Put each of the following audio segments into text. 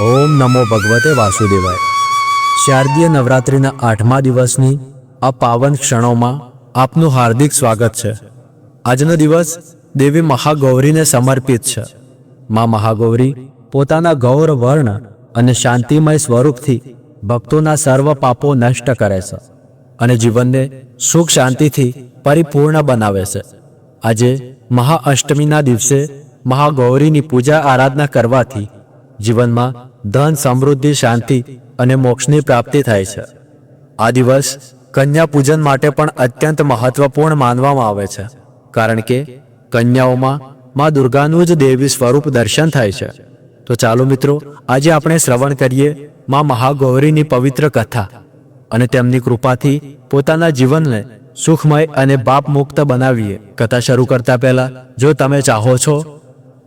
ઓમ નમો ભગવતે વાસુદેવાય. શારદીય નવરાત્રિના આઠમા દિવસની આ પાવન ક્ષણોમાં આપનું હાર્દિક સ્વાગત છે. આજનો દિવસ દેવી મહાગૌરીને સમર્પિત છે. મા મહાગૌરી પોતાના ગૌર, વર્ણ અને શાંતિમય સ્વરૂપથી ભક્તોના સર્વ પાપો નષ્ટ કરે છે અને જીવનને સુખ શાંતિથી પરિપૂર્ણ બનાવે છે. આજે મહાઅષ્ટમીના દિવસે મહાગૌરીની પૂજા આરાધના કરવાથી જીવનમાં ધન, સમૃદ્ધિ, શાંતિ અને મોક્ષની પ્રાપ્તિ થાય છે. આ દિવસ કન્યા પૂજન માટે પણ અત્યંત મહત્વપૂર્ણ માનવામાં આવે છે, કારણ કે કન્યાઓમાં માં દુર્ગાનું જ દેવી સ્વરૂપ દર્શન થાય છે. તો ચાલો મિત્રો, આજે આપણે શ્રવણ કરીએ માં મહાગૌરીની પવિત્ર કથા અને તેમની કૃપાથી પોતાના જીવનને સુખમય અને બાપ મુક્ત બનાવીએ. કથા શરૂ કરતા પહેલા, જો તમે ચાહો છો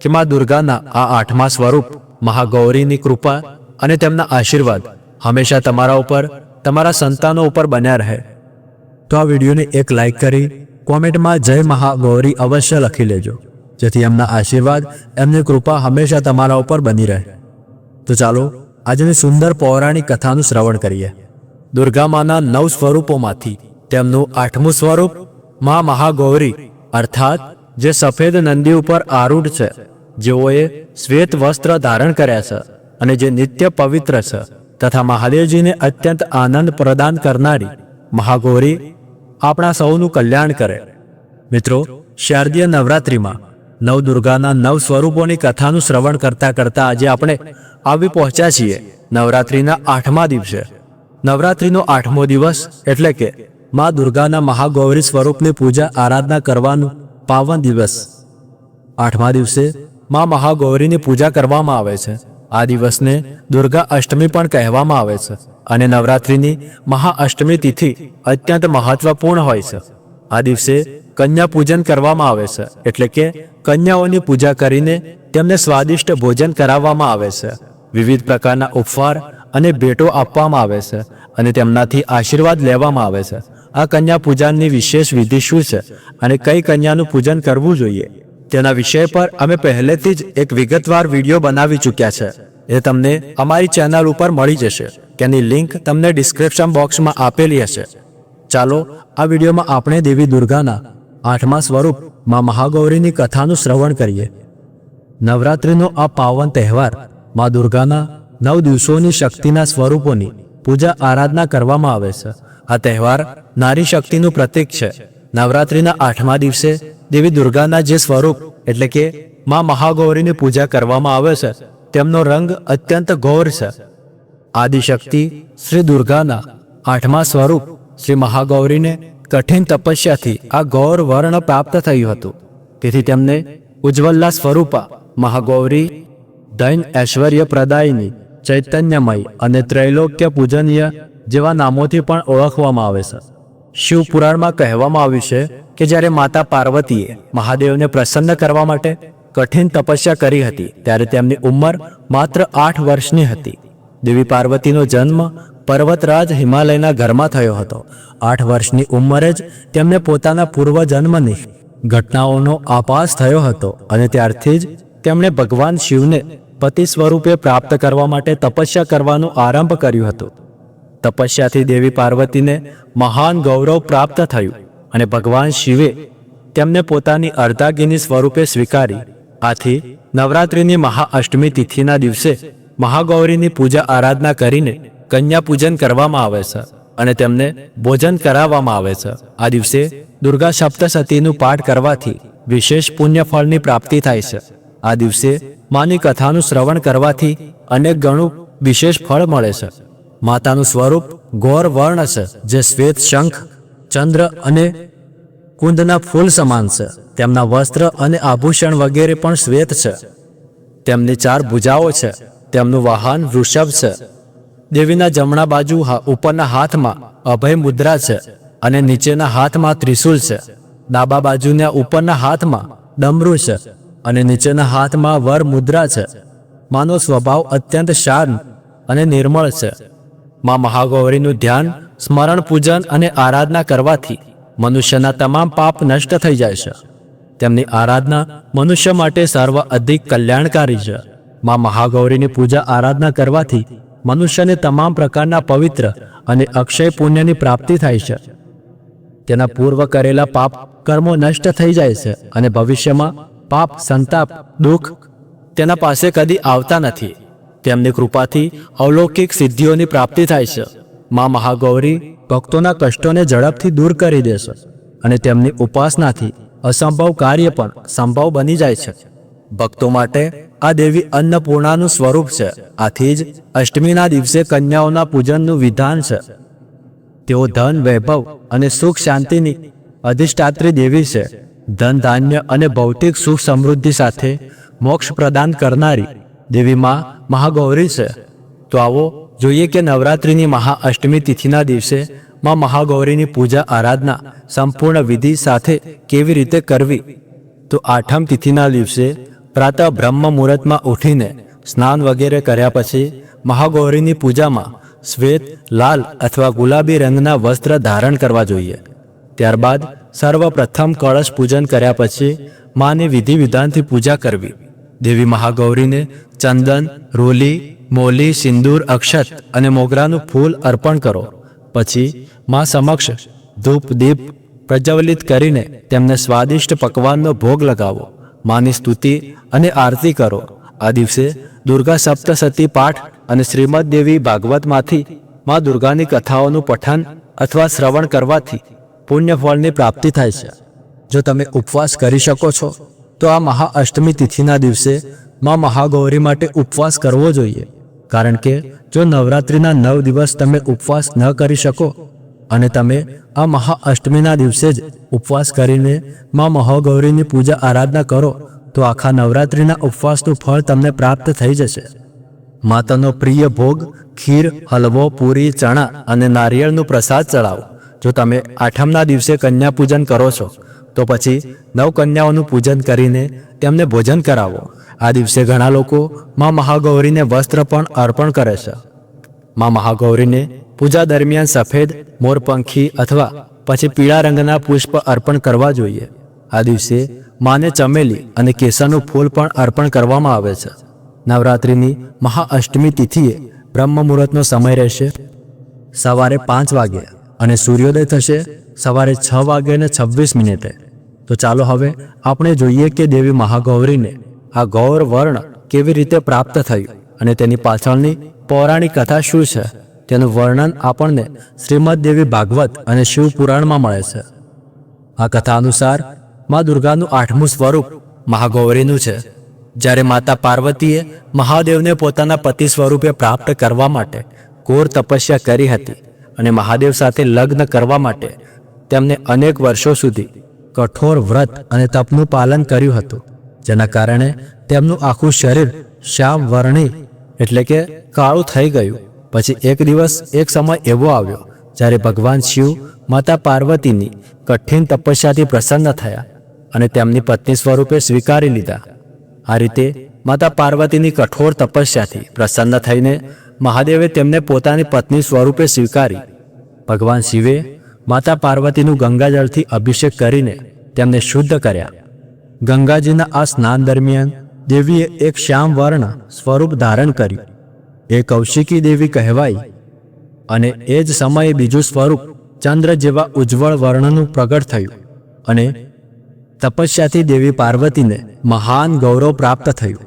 કે મા દુર્ગાના આ આઠમા સ્વરૂપ, મહાગૌરીની કૃપા અને તેમના આશીર્વાદ હંમેશા તમારા ઉપર, તમારા સંતાનો ઉપર બન્યા રહે. તો આ વિડીયોને એક લાઈક કરી, કોમેન્ટમાં જય મહાગૌરી અવશ્ય લખી લેજો, જેથી એમના આશીર્વાદ, એમની કૃપા હંમેશા તમારા ઉપર બની રહે. તો ચાલો, આજની સુંદર પૌરાણિક કથાનું શ્રવણ કરીએ. દુર્ગામાના નવ સ્વરૂપોમાંથી તેમનું આઠમું સ્વરૂપ, મા મહાગૌરી, અર્થાત જે સફેદ નંદી ઉપર આરૂઢ છે. જેઓએ શ્વેત વસ્ત્ર ધારણ કર્યા છે અને જે નિત્ય પવિત્ર છે તથા મહાદેવજીને અત્યંત આનંદ પ્રદાન કરનારી મહાગૌરી આપણા સૌનું કલ્યાણ કરે. મિત્રો, શારદીય નવરાત્રિમાં નવ દુર્ગાના નવ સ્વરૂપોની કથાનું શ્રવણ કરતા કરતા આજે આપણે આવી પહોંચ્યા છીએ નવરાત્રિના આઠમા દિવસે. નવરાત્રિનો આઠમો દિવસ એટલે કે મા દુર્ગાના મહાગૌરી સ્વરૂપની પૂજા આરાધના કરવાનું પાવન દિવસ. આઠમા દિવસે મા મહાગૌરીની પૂજા કરવામાં આવે છે. આ દિવસને દુર્ગા અષ્ટમી પણ કહેવામાં આવે છે અને નવરાત્રિની મહાઅષ્ટમી તિથિ અત્યંત મહત્વપૂર્ણ હોય છે. આ દિવસે કન્યા પૂજન કરવામાં આવે છે એટલે કે કન્યાઓની પૂજા કરીને તેમને સ્વાદિષ્ટ ભોજન કરાવવામાં આવે છે. વિવિધ પ્રકારના ઉપહાર અને ભેટો આપવામાં આવે છે અને તેમનાથી આશીર્વાદ લેવામાં આવે છે. આ કન્યા પૂજનની વિશેષ વિધિ શું છે અને કઈ કન્યાનું પૂજન કરવું જોઈએ? તેના વિષય પર અમે પહેલેથી જ એક વિગતવાર વીડિયો બનાવી ચૂક્યા છે. એ તમને અમારી ચેનલ ઉપર મળી જશે, તેની લિંક તમને ડિસ્ક્રિપ્શન બોક્સમાં આપેલી હશે. ચાલો, આ વિડીયોમાં આપણે દેવી દુર્ગાના આઠમા સ્વરૂપમાં મહાગૌરીની કથાનું શ્રવણ કરીએ. નવરાત્રિનો આ પાવન તહેવારમાં દુર્ગાના નવ દિવસોની શક્તિના સ્વરૂપોની પૂજા આરાધના કરવામાં આવે છે. આ તહેવાર નારી શક્તિનું પ્રતીક છે. નવરાત્રિના આઠમા દિવસે દેવી દુર્ગાના જે સ્વરૂપ, એટલે કે માં મહાગૌરીની પૂજા કરવામાં આવે છે, તેમનો રંગ અત્યંત ગૌર છે. આદિશક્તિ શ્રી દુર્ગાના આઠમા સ્વરૂપ, શ્રી મહાગૌરીને કઠિન તપસ્યાથી આ ગૌર વર્ણ પ્રાપ્ત થયું હતું. તેથી તેમને ઉજ્જવલ્લા સ્વરૂપા મહાગૌરી, દૈન ઐશ્વર્ય પ્રદાયની, ચૈતન્યમય અને ત્રૈલોક્ય પૂજનીય જેવા નામોથી પણ ઓળખવામાં આવે છે. શિવ પુરાણમાં કહેવામાં આવ્યું છે કે જ્યારે માતા પાર્વતીએ મહાદેવને પ્રસન્ન કરવા માટે કઠિન તપસ્યા કરી હતી, ત્યારે તેમની ઉંમર માત્ર આઠ વર્ષની હતી. દેવી પાર્વતીનો જન્મ પર્વતરાજ હિમાલયના ઘરમાં થયો હતો. આઠ વર્ષની ઉંમરે જ તેમને પોતાના પૂર્વજન્મની ઘટનાઓનો આભાસ થયો હતો અને ત્યારથી જ તેમણે ભગવાન શિવને પતિ સ્વરૂપે પ્રાપ્ત કરવા માટે તપસ્યા કરવાનો આરંભ કર્યો હતો. તપસ્યાથી દેવી પાર્વતીને મહાન ગૌરવ પ્રાપ્ત થયું. અને ભગવાન શિવે તેમને પોતાની અર્ધાગીની સ્વરૂપે સ્વીકારી. આથી નવરાત્રિની મહાઅષ્ટમી તિથિના દિવસે મહાગૌરીની પૂજા આરાધના કરીને કન્યા પૂજન કરવામાં આવે છે અને તેમને ભોજન કરાવવામાં આવે છે. આ દિવસે દુર્ગા સપ્તસતીનું પાઠ કરવાથી વિશેષ પુણ્ય ફળની પ્રાપ્તિ થાય છે. આ દિવસે માની કથાનું શ્રવણ કરવાથી અનેક ગણું વિશેષ ફળ મળે છે. માતાનું સ્વરૂપ ગૌર વર્ણ છે, જે શ્વેત શંખ ચંદ્ર અને કુંદના ફૂલ સમાન છે. તેમના વસ્ત્ર અને આભૂષણ વગેરે પણ શ્વેત છે. તેમની ચાર ભુજાઓ છે. તેમનું વાહન વૃષભ છે. દેવીના જમણા બાજુ ઉપરના હાથમાં અભય મુદ્રા છે અને નીચેના હાથમાં ત્રિશુલ છે. ડાબા બાજુના ઉપરના હાથમાં ડમરૂ છે અને નીચેના હાથમાં વર મુદ્રા છે. માનો સ્વભાવ અત્યંત શાંત અને નિર્મળ છે. માં મહાગૌરીનું ધ્યાન સ્મરણ પૂજન અને આરાધના કરવાથી મનુષ્યના તમામ પાપ નષ્ટ થઈ જાય છે. તેમની આરાધના મનુષ્ય માટે સર્વ અધિક કલ્યાણકારી છે. માં મહાગૌરીની પૂજા આરાધના કરવાથી મનુષ્યને તમામ પ્રકારના પવિત્ર અને અક્ષય પુણ્યની પ્રાપ્તિ થાય છે. તેના પૂર્વ કરેલા પાપ કર્મો નષ્ટ થઈ જાય છે અને ભવિષ્યમાં પાપ, સંતાપ, દુઃખ તેના પાસે કદી આવતા નથી. તેમની કૃપાથી અલૌકિક સિદ્ધિઓની પ્રાપ્તિ થાય છે. માં મહાગૌરી ભક્તોના કષ્ટોને ઝડપથી દૂર કરી દેશે અને તેમની ઉપાસનાથી અસંભવ કાર્ય પણ સંભવ બની જાય છે. ભક્તો માટે આ દેવી અન્નપૂર્ણાનું સ્વરૂપ છે. આથી જ અષ્ટમીના દિવસે કન્યાઓના પૂજનનું વિધાન છે. તેઓ ધન, વૈભવ અને સુખ શાંતિની અધિષ્ઠાત્રી દેવી છે. ધન, ધાન્ય અને ભૌતિક સુખ સમૃદ્ધિ સાથે મોક્ષ પ્રદાન કરનારી દેવી માં મહાગૌરી છે. તો આવો જોઈએ કે નવરાત્રિની મહાઅષ્ટમી તિથિના દિવસે માં મહાગૌરીની પૂજા આરાધના સંપૂર્ણ વિધિ સાથે કેવી રીતે કરવી? તો આઠમ તિથિના દિવસે પ્રાતઃ બ્રહ્મ મુહૂર્તમાં ઉઠીને સ્નાન વગેરે કર્યા પછી મહાગૌરીની પૂજામાં શ્વેત, લાલ અથવા ગુલાબી રંગના વસ્ત્ર ધારણ કરવા જોઈએ. ત્યારબાદ સર્વપ્રથમ કળશ પૂજન કર્યા પછી માની વિધિ વિધાનથી પૂજા કરવી. દેવી મહાગૌરીને ચંદન, રોલી મોલી, સિંદૂર, અક્ષત અને મોગરાનું ફૂલ અર્પણ કરો. પછી મા સમક્ષ ધૂપ, દીપ પ્રજ્વલિત કરીને તેમને સ્વાદિષ્ટ પકવાનનો ભોગ લગાવો. માની સ્તુતિ અને આરતી કરો. આ દિવસે દુર્ગા સપ્તસતી પાઠ અને શ્રીમદ દેવી ભાગવતમાંથી મા દુર્ગાની કથાઓનું પઠન અથવા શ્રવણ કરવાથી પુણ્ય ફળની પ્રાપ્તિ થાય છે. જો તમે ઉપવાસ કરી શકો છો, તો આ મહાઅષ્ટમી તિથિના દિવસે મા મહાગૌરી માટે ઉપવાસ કરવો જોઈએ. કારણ કે જો નવરાત્રિના નવ દિવસ તમે ઉપવાસ ન કરી શકો અને તમે આ મહાઅષ્ટમીના દિવસે જ ઉપવાસ કરીને મા મહાગૌરીની પૂજા આરાધના કરો, તો આખા નવરાત્રિના ઉપવાસનું ફળ તમને પ્રાપ્ત થઈ જશે. માતાનો પ્રિય ભોગ ખીર, હલવો, પૂરી, ચણા અને નારિયેળનું પ્રસાદ ચડાવો. જો તમે આઠમના દિવસે કન્યા પૂજન કરો છો તો પછી નવ કન્યાઓનું પૂજન કરીને તેમને ભોજન કરાવો. આ દિવસે ઘણા લોકો માં મહાગૌરીને વસ્ત્ર પણ અર્પણ કરે છે. માં મહાગૌરીને પૂજા દરમિયાન સફેદ, મોરપંખી અથવા પછી પીળા રંગના પુષ્પ અર્પણ કરવા જોઈએ. આ દિવસે માને ચમેલી અને કેસરનું ફૂલ પણ અર્પણ કરવામાં આવે છે. નવરાત્રિની મહાઅષ્ટમી તિથિએ બ્રહ્મ મુહૂર્તનો સમય રહેશે સવારે પાંચ વાગે અને સૂર્યોદય થશે સવારે છ વાગે અને છવ્વીસ મિનિટે. તો ચાલો હવે આપણે જોઈએ કે દેવી મહાગૌરીને આ ગૌર વર્ણ કેવી રીતે પ્રાપ્ત થયું અને તેની પાછળની પૌરાણિક કથા શું છે? તેનું વર્ણન આપણને શ્રીમદ દેવી ભાગવત અને શિવ પુરાણમાં મળે છે. આ કથા અનુસાર મા દુર્ગાનું આઠમું સ્વરૂપ મહાગૌરીનું છે. જ્યારે માતા પાર્વતીએ મહાદેવને પોતાના પતિ સ્વરૂપે પ્રાપ્ત કરવા માટે ઘોર તપસ્યા કરી હતી અને મહાદેવ સાથે લગ્ન કરવા માટે તેમને અનેક વર્ષો સુધી કઠોર વ્રત અને તપનું પાલન કર્યું હતું, જેના કારણે તેમનું આખું શરીર શ્યામ વર્ણી એટલે કે કાળું થઈ ગયું. પછી એક દિવસ એક સમય એવો આવ્યો, જ્યારે ભગવાન શિવ, માતા પાર્વતીની કઠિન તપસ્યાથી પ્રસન્ન થયા અને તેમની પત્ની સ્વરૂપે સ્વીકારી લીધા. આ રીતે માતા પાર્વતીની કઠોર તપસ્યાથી પ્રસન્ન થઈને મહાદેવે તેમને પોતાની પત્ની સ્વરૂપે સ્વીકારી. ભગવાન શિવે માતા પાર્વતીનું ગંગાજળથી અભિષેક કરીને તેમને શુદ્ધ કર્યા. ગંગાજીના આ સ્નાન દરમિયાન દેવીએ એક શ્યામ વર્ણ સ્વરૂપ ધારણ કર્યું. એ કૌશિકી દેવી કહેવાય અને એ જ સમયે બીજું સ્વરૂપ ચંદ્ર જેવા ઉજ્જવળ વર્ણનું પ્રગટ થયું અને તપસ્યાથી દેવી પાર્વતીને મહાન ગૌરવ પ્રાપ્ત થયું.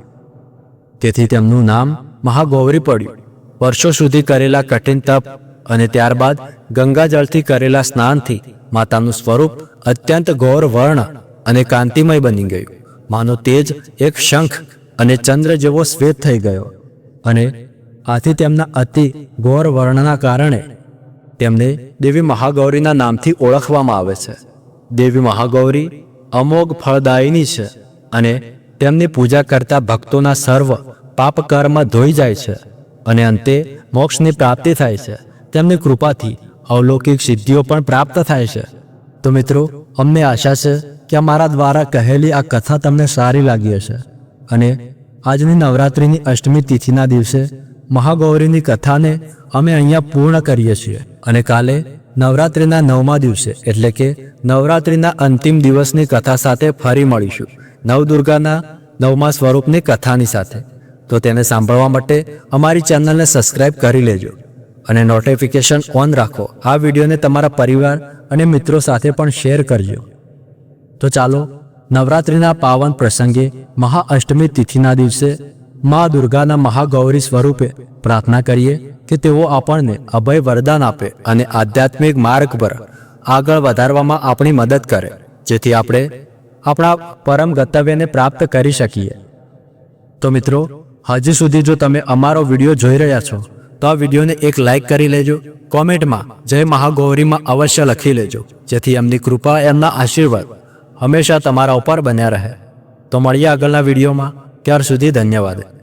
તેથી તેમનું નામ મહાગૌરી પડ્યું. વર્ષો સુધી કરેલા કઠિન તપ અને ત્યારબાદ ગંગાજળથી કરેલા સ્નાનથી માતાનું સ્વરૂપ અત્યંત ગૌર વર્ણ અને કાંતિમય બની ગયું. માનો તેજ એક શંખ અને ચંદ્ર જેવો શ્વેત થઈ ગયો અને આથી તેમના અતિ ગૌર વર્ણના કારણે તેમને દેવી મહાગૌરીના નામથી ઓળખવામાં આવે છે. દેવી મહાગૌરી અમોઘ ફળદાયિની છે અને તેમની પૂજા કરતા ભક્તોના સર્વ પાપ ધોઈ જાય છે અને અંતે મોક્ષની પ્રાપ્તિ થાય છે. તેમની કૃપાથી અવલૌકિક સિદ્ધિઓ પણ પ્રાપ્ત થાય છે. તો મિત્રો, અમને આશા છે કે અમારા દ્વારા કહેલી આ કથા તમને સારી લાગી હશે. અને આજની નવરાત્રિની અષ્ટમી તિથિના દિવસે મહાગૌરીની કથાને અમે અહીંયા પૂર્ણ કરીએ છીએ. અને કાલે નવરાત્રિના નવમા દિવસે, એટલે કે નવરાત્રિના અંતિમ દિવસની કથા સાથે ફરી મળીશું, નવદુર્ગાના નવમા સ્વરૂપની કથાની સાથે. તો તેને સાંભળવા માટે અમારી ચેનલને સબસ્ક્રાઇબ કરી લેજો. અને નોટિફિકેશન ઓન રાખો. આ વિડીયોને તમારા પરિવાર અને મિત્રો સાથે પણ શેર કરજો. તો ચાલો, નવરાત્રિના પાવન પ્રસંગે મહાઅષ્ટમી તિથિના દિવસે મા દુર્ગાના મહાગૌરી સ્વરૂપે પ્રાર્થના કરીએ કે તેઓ આપણને અભય વરદાન આપે અને આધ્યાત્મિક માર્ગ પર આગળ વધારવામાં આપણી મદદ કરે, જેથી આપણે આપણા પરમ ગંતવ્યને પ્રાપ્ત કરી શકીએ. તો મિત્રો, હજી સુધી જો તમે અમારો વીડિયો જોઈ રહ્યા છો તો આ વિડીયોને એક લાઈક કરી લેજો. કોમેન્ટમાં જય મહાગૌરીમાં અવશ્ય લખી લેજો. જેથી એમની કૃપા એમના આશીર્વાદ હંમેશા તમારા ઉપર બન્યા રહે. તો મળીએ આગળના વિડીયોમાં. ત્યાર સુધી ધન્યવાદ.